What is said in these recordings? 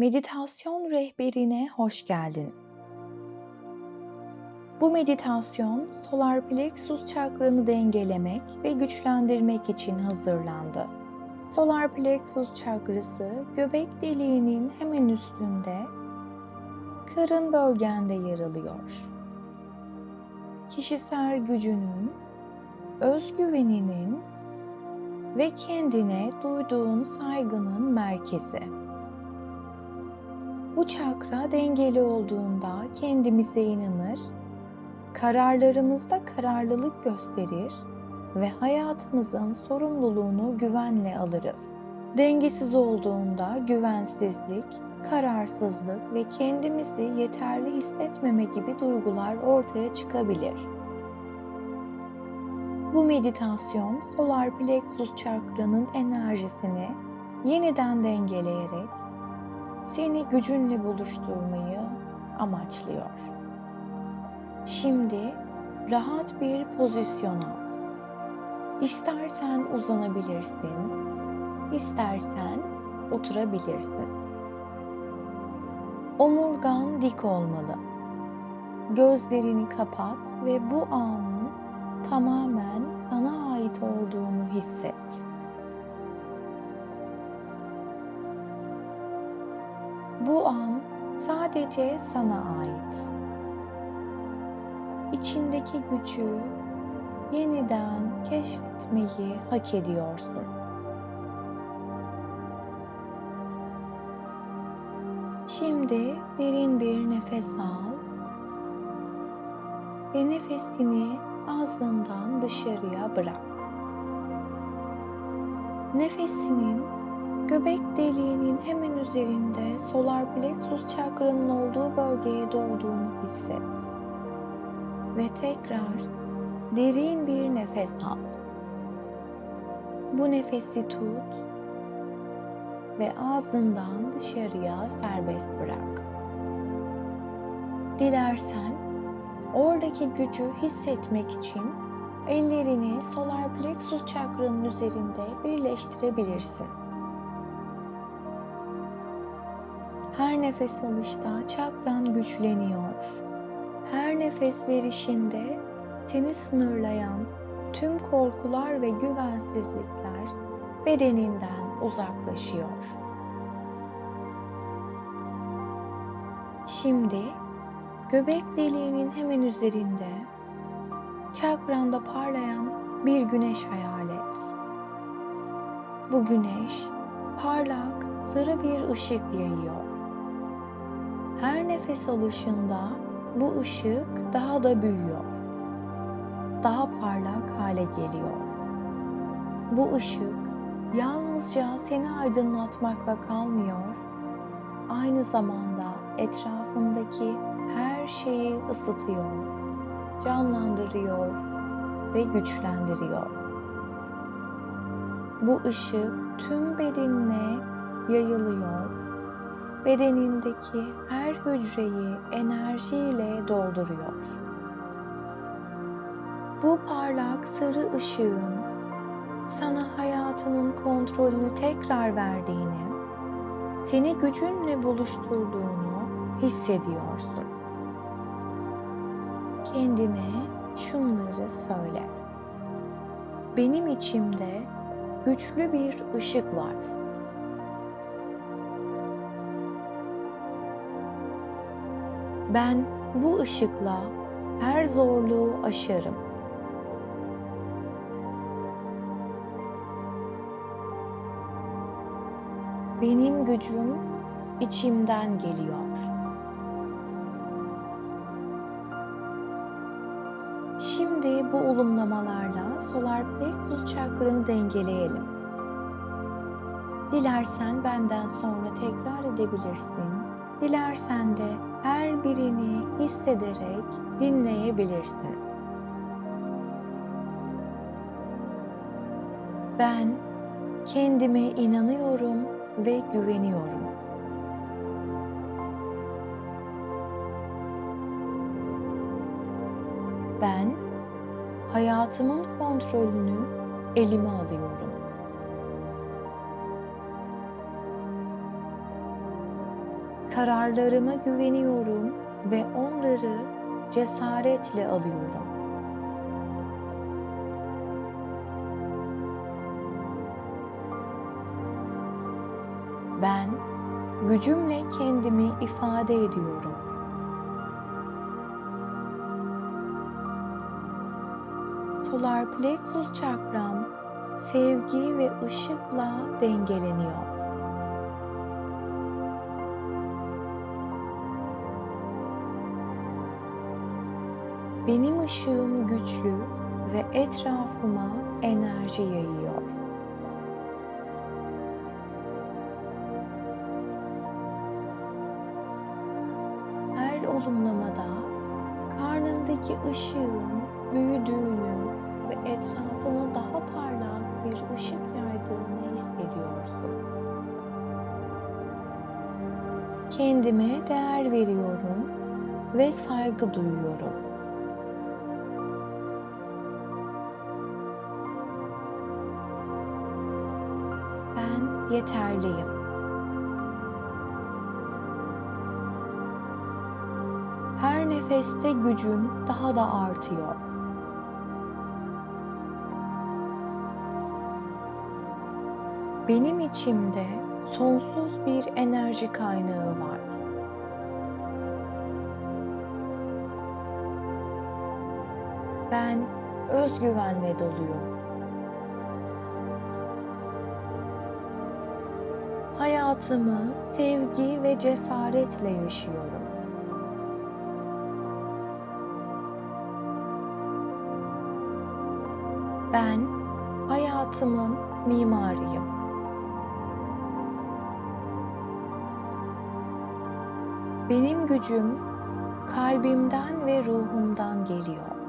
Meditasyon rehberine hoş geldin. Bu meditasyon solar plexus çakranı dengelemek ve güçlendirmek için hazırlandı. Solar plexus çakrası göbek deliğinin hemen üstünde karın bölgende yer alıyor. Kişisel gücünün, özgüveninin ve kendine duyduğun saygının merkezi. Bu çakra dengeli olduğunda kendimize inanır, kararlarımızda kararlılık gösterir ve hayatımızın sorumluluğunu güvenle alırız. Dengesiz olduğunda güvensizlik, kararsızlık ve kendimizi yeterli hissetmeme gibi duygular ortaya çıkabilir. Bu meditasyon solar plexus çakranın enerjisini yeniden dengeleyerek seni gücünle buluşturmayı amaçlıyor. Şimdi rahat bir pozisyon al. İstersen uzanabilirsin, istersen oturabilirsin. Omurgan dik olmalı. Gözlerini kapat ve bu anın tamamen sana ait olduğunu hisset. Bu an sadece sana ait. İçindeki gücü yeniden keşfetmeyi hak ediyorsun. Şimdi derin bir nefes al ve nefesini ağzından dışarıya bırak. Nefesinin göbek deliğinin hemen üzerinde solar plexus çakranın olduğu bölgeye dolduğunu hisset. Ve tekrar derin bir nefes al. Bu nefesi tut ve ağzından dışarıya serbest bırak. Dilersen oradaki gücü hissetmek için ellerini solar plexus çakranın üzerinde birleştirebilirsin. Her nefes alışta çakran güçleniyor. Her nefes verişinde seni sınırlayan tüm korkular ve güvensizlikler bedeninden uzaklaşıyor. Şimdi göbek deliğinin hemen üzerinde çakranda parlayan bir güneş hayal et. Bu güneş parlak sarı bir ışık yayıyor. Her nefes alışında bu ışık daha da büyüyor. Daha parlak hale geliyor. Bu ışık yalnızca seni aydınlatmakla kalmıyor, aynı zamanda etrafındaki her şeyi ısıtıyor, canlandırıyor ve güçlendiriyor. Bu ışık tüm bedenine yayılıyor. Bedenindeki her hücreyi enerjiyle dolduruyor. Bu parlak sarı ışığın sana hayatının kontrolünü tekrar verdiğini, seni gücünle buluşturduğunu hissediyorsun. Kendine şunları söyle. Benim içimde güçlü bir ışık var. Ben bu ışıkla her zorluğu aşarım. Benim gücüm içimden geliyor. Şimdi bu olumlamalarla solar plexus çakranı dengeleyelim. Dilersen benden sonra tekrar edebilirsin. Dilersen de her birini hissederek dinleyebilirsin. Ben kendime inanıyorum ve güveniyorum. Ben hayatımın kontrolünü elime alıyorum. Kararlarıma güveniyorum ve onları cesaretle alıyorum. Ben gücümle kendimi ifade ediyorum. Solar plexus çakram sevgi ve ışıkla dengeleniyor. Benim ışığım güçlü ve etrafıma enerji yayıyor. Her olumlamada karnındaki ışığın büyüdüğünü ve etrafına daha parlak bir ışık yaydığını hissediyorsun. Kendime değer veriyorum ve saygı duyuyorum. Yeterliyim. Her nefeste gücüm daha da artıyor. Benim içimde sonsuz bir enerji kaynağı var. Ben özgüvenle doluyum. Hayatımı sevgi ve cesaretle yaşıyorum. Ben hayatımın mimarıyım. Benim gücüm kalbimden ve ruhumdan geliyor.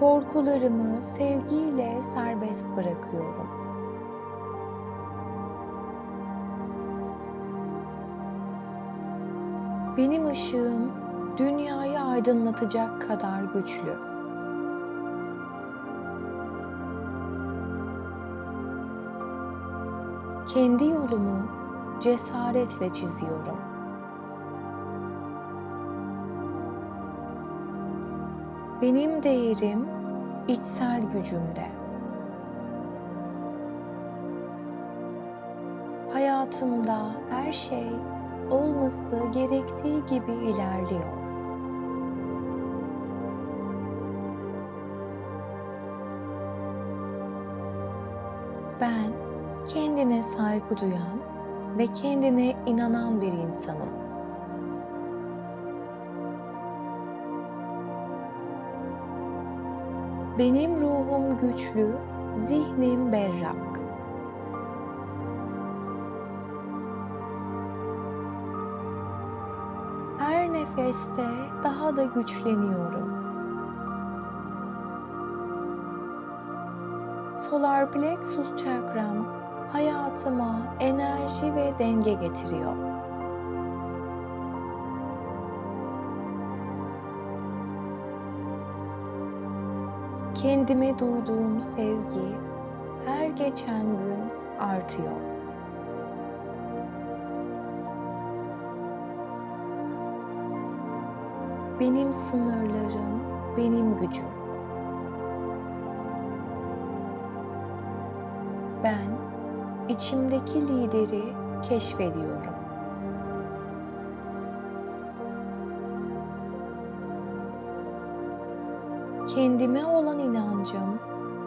Korkularımı sevgiyle serbest bırakıyorum. Benim ışığım dünyayı aydınlatacak kadar güçlü. Kendi yolumu cesaretle çiziyorum. Benim değerim içsel gücümde. Hayatımda her şey olması gerektiği gibi ilerliyor. Ben kendine saygı duyan ve kendine inanan bir insanım. Benim ruhum güçlü, zihnim berrak. Her nefeste daha da güçleniyorum. Solar plexus çakram hayatıma enerji ve denge getiriyor. Kendime duyduğum sevgi her geçen gün artıyor. Benim sınırlarım benim gücüm. Ben içimdeki lideri keşfediyorum. Kendime olan inancım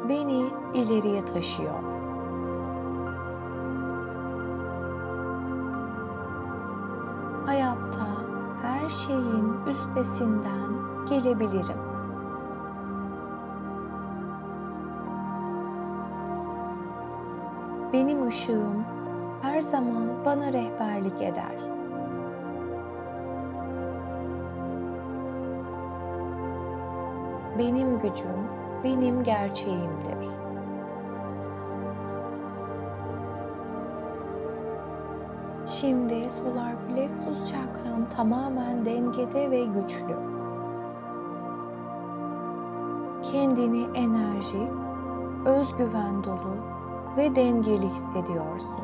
beni ileriye taşıyor. Hayatta her şeyin üstesinden gelebilirim. Benim ışığım her zaman bana rehberlik eder. Benim gücüm benim gerçeğimdir. Şimdi solar plexus çakran tamamen dengede ve güçlü. Kendini enerjik özgüven dolu ve dengeli hissediyorsun.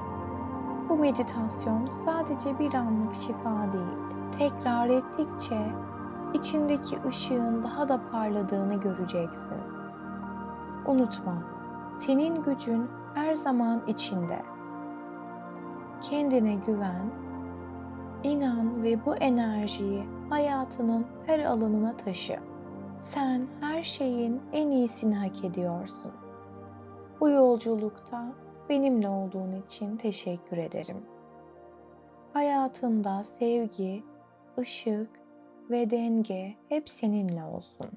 Bu meditasyon sadece bir anlık şifa değil. Tekrar ettikçe içindeki ışığın daha da parladığını göreceksin. Unutma, senin gücün her zaman içinde. Kendine güven, inan ve bu enerjiyi hayatının her alanına taşı. Sen her şeyin en iyisini hak ediyorsun. Bu yolculukta benimle olduğun için teşekkür ederim. Hayatında sevgi, ışık ve denge hep seninle olsun.